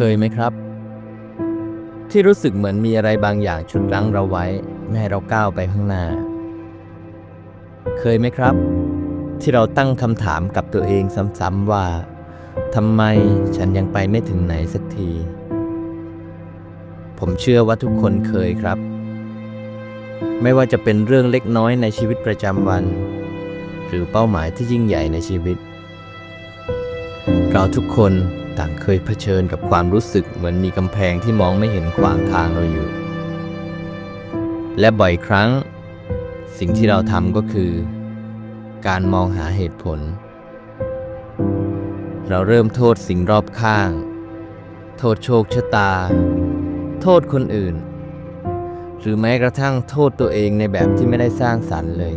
คยไหมครับ ที่รู้สึกเหมือนมีอะไรบางอย่างฉุดรั้งเราไว้ไม่ให้เราก้าวไปข้างหน้า เคยไหมครับ ที่เราตั้งคำถามกับตัวเองซ้ำๆว่าทำไมฉันยังไปไม่ถึงไหนสักที ผมเชื่อว่าทุกคนเคยครับ ไม่ว่าจะเป็นเรื่องเล็กน้อยในชีวิตประจำวัน หรือเป้าหมายที่ยิ่งใหญ่ในชีวิต เราทุกคน ต่างเคยเผชิญกับความรู้สึกเหมือนมีกำแพงที่มองไม่เห็นขวางทางเราอยู่ และบ่อยครั้ง สิ่งที่เราทำก็คือ การมองหาเหตุผล เราเริ่มโทษสิ่งรอบข้าง โทษโชคชะตา โทษคนอื่น หรือแม้กระทั่งโทษตัวเองในแบบที่ไม่ได้สร้างสรรค์เลย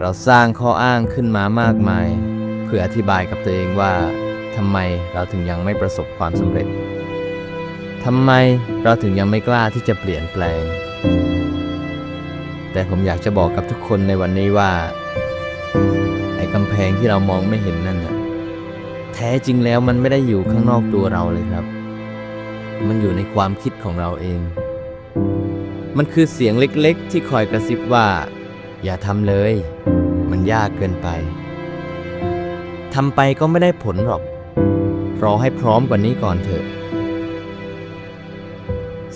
เราสร้างข้ออ้างขึ้นมามากมายเพื่ออธิบายกับตัวเองว่า ทำไมเราถึงยังไม่ประสบความสำเร็จทำไมเราถึงยังไม่กล้าที่จะเปลี่ยนแปลง แต่ผมอยากจะบอกกับทุกคนในวันนี้ว่า ไอ้กำแพงที่เรามองไม่เห็นนั่นน่ะแท้จริงแล้วมันไม่ได้อยู่ข้างนอกตัวเราเลยครับ มันอยู่ในความคิดของเราเอง มันคือเสียงเล็กๆ ที่คอยกระซิบว่า อย่าทำเลย มันยากเกินไปทำไปก็ไม่ได้ผลหรอก รอให้พร้อมกว่านี้ก่อนเถอะ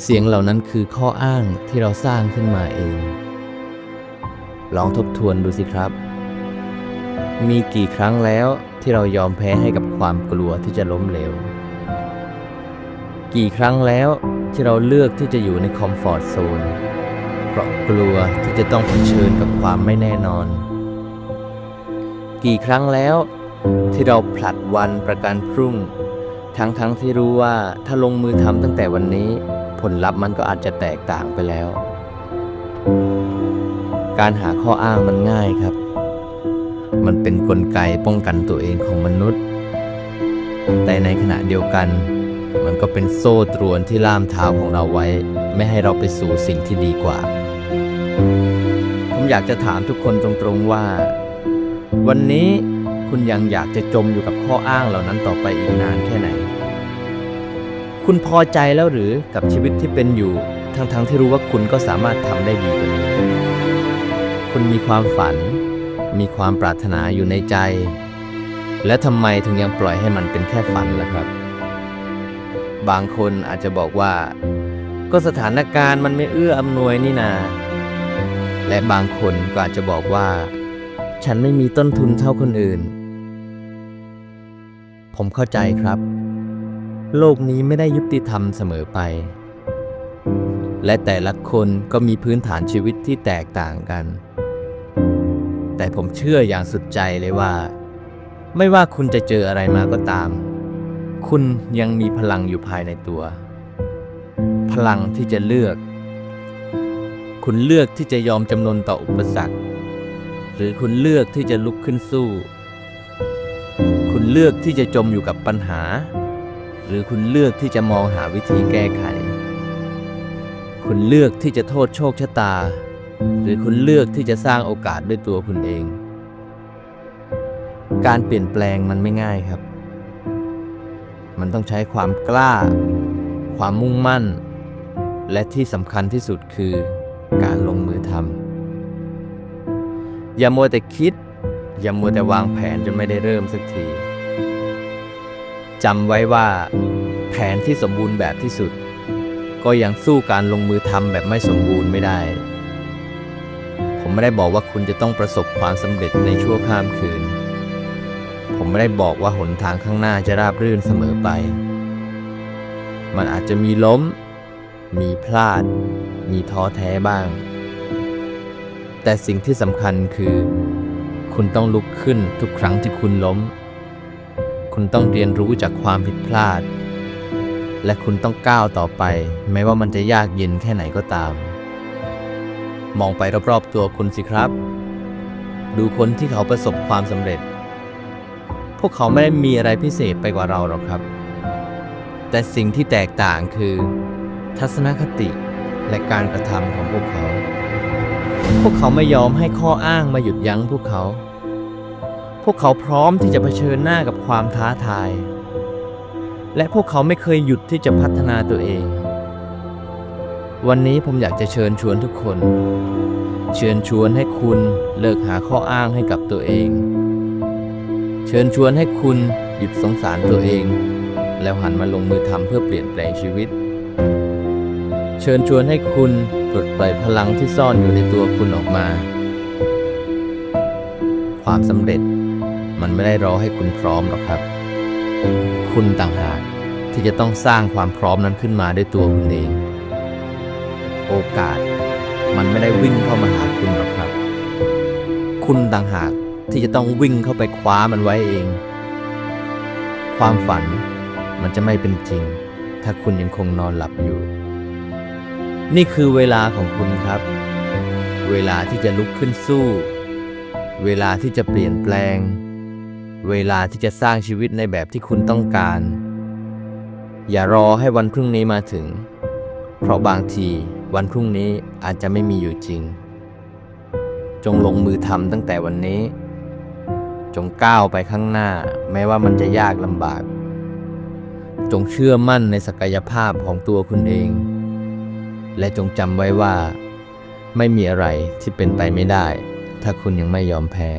เสียงเหล่านั้นคือข้ออ้างที่เราสร้างขึ้นมาเอง ลองทบทวนดูสิครับ มีกี่ครั้งแล้วที่เรายอมแพ้ให้กับความกลัวที่จะล้มเหลว กี่ครั้งแล้วที่เราเลือกที่จะอยู่ในคอมฟอร์ทโซนเพราะกลัวที่จะต้องเผชิญกับความไม่แน่นอน กี่ครั้งแล้ว ที่เราผลัดวันประกันพรุ่ง ทั้งๆทที่รู้ว่าถ้าลงมือทำตั้งแต่วันนี้ ผลลัพธ์มันก็อาจจะแตกต่างไปแล้ว การหาข้ออ้างมันง่ายครับ มันเป็นนกลไกป้องกันตัวเองของมนุษย์ แต่ในขณะเดียวกัน มันก็เป็นโซ่ตรวนที่ล่ามเท้าของเราไว้ ไม่ให้เราไปสู่สิ่งที่ดีกว่าผมอยากจะถามทุกคนตรงๆว่า วันนี้ คุณยังอยากจะจมอยู่กับข้ออ้างเหล่านั้นต่อไปอีกนานแค่ไหน คุณพอใจแล้วหรือกับชีวิตที่เป็นอยู่ ทั้งๆทที่รู้ว่าคุณก็สามารถทำได้ดีกว่านี้ คุณมีความฝัน มีความปรารถนาอยู่ในใจ และทำไมถึงยังปล่อยให้มันเป็นแค่ฝันล่ะครับ บางคนอาจจะบอกว่า ก็สถานการณ์มันไม่เอื้ออำนวยนี่นา และบางคนก็อาจจะบอกว่าฉันไม่มีต้นทุนเท่าคนอื่น ผมเข้าใจครับ โลกนี้ไม่ได้ยุติธรรมเสมอไป และแต่ละคนก็มีพื้นฐานชีวิตที่แตกต่างกัน แต่ผมเชื่ออย่างสุดใจเลยว่า ไม่ว่าคุณจะเจออะไรมาก็ตาม คุณยังมีพลังอยู่ภายในตัว พลังที่จะเลือก คุณเลือกที่จะยอมจำนนต่ออุปสรรค หรือคุณเลือกที่จะลุกขึ้นสู้ คุณเลือกที่จะจมอยู่กับปัญหา หรือคุณเลือกที่จะมองหาวิธีแก้ไข คุณเลือกที่จะโทษโชคชะตา หรือคุณเลือกที่จะสร้างโอกาสด้วยตัวคุณเอง การเปลี่ยนแปลงมันไม่ง่ายครับ มันต้องใช้ความกล้า ความมุ่งมั่น และที่สำคัญที่สุดคือการลงมือทำอย่ามัวแต่คิดอย่ามัวแต่วางแผนจนไม่ได้เริ่มสักที จำไว้ว่า แผนที่สมบูรณ์แบบที่สุด ก็ยังสู้การลงมือทำแบบไม่สมบูรณ์ไม่ได้ ผมไม่ได้บอกว่าคุณจะต้องประสบความสำเร็จในชั่วข้ามคืน ผมไม่ได้บอกว่าหนทางข้างหน้าจะราบรื่นเสมอไป มันอาจจะมีล้ม มีพลาด มีท้อแท้บ้าง แต่สิ่งที่สำคัญคือ คุณต้องลุกขึ้นทุกครั้งที่คุณล้ม คุณต้องเรียนรู้จากความผิดพลาด และคุณต้องก้าวต่อไปแม้ว่ามันจะยากเย็นแค่ไหนก็ตาม มองไปรอบๆตัวคุณสิครับ ดูคนที่เขาประสบความสำเร็จ พวกเขาไม่ได้มีอะไรพิเศษไปกว่าเราหรอกครับ แต่สิ่งที่แตกต่างคือ ทัศนคติและการกระทำของพวกเขา พวกเขาไม่ยอมให้ข้ออ้างมาหยุดยั้งพวกเขา พวกเขาพร้อมที่จะเผชิญหน้ากับความท้าทาย และพวกเขาไม่เคยหยุดที่จะพัฒนาตัวเอง วันนี้ผมอยากจะเชิญชวนทุกคน เชิญชวนให้คุณเลิกหาข้ออ้างให้กับตัวเอง เชิญชวนให้คุณหยุดสงสารตัวเอง แล้วหันมาลงมือทำเพื่อเปลี่ยนแปลงชีวิต เชิญชวนให้คุณปลดปล่อยพลังที่ซ่อนอยู่ในตัวคุณออกมาความสำเร็จ มันไม่ได้รอให้คุณพร้อมหรอกครับ คุณต่างหากที่จะต้องสร้างความพร้อมนั้นขึ้นมาด้วยตัวคุณเอง โอกาส มันไม่ได้วิ่งเข้ามาหาคุณหรอกครับ คุณต่างหากที่จะต้องวิ่งเข้าไปคว้ามันไว้เอง ความฝันมันจะไม่เป็นจริง ถ้าคุณยังคงนอนหลับอยู่ นี่คือเวลาของคุณครับ เวลาที่จะลุกขึ้นสู้ เวลาที่จะเปลี่ยนแปลง เวลาที่จะสร้างชีวิตในแบบที่คุณต้องการ อย่ารอให้วันพรุ่งนี้มาถึง เพราะบางทีวันพรุ่งนี้อาจจะไม่มีอยู่จริง จงลงมือทำตั้งแต่วันนี้ จงก้าวไปข้างหน้า แม้ว่ามันจะยากลำบาก จงเชื่อมั่นในศักยภาพของตัวคุณเอง และจงจำไว้ว่า ไม่มีอะไรที่เป็นไปไม่ได้ ถ้าคุณยังไม่ยอมแพ้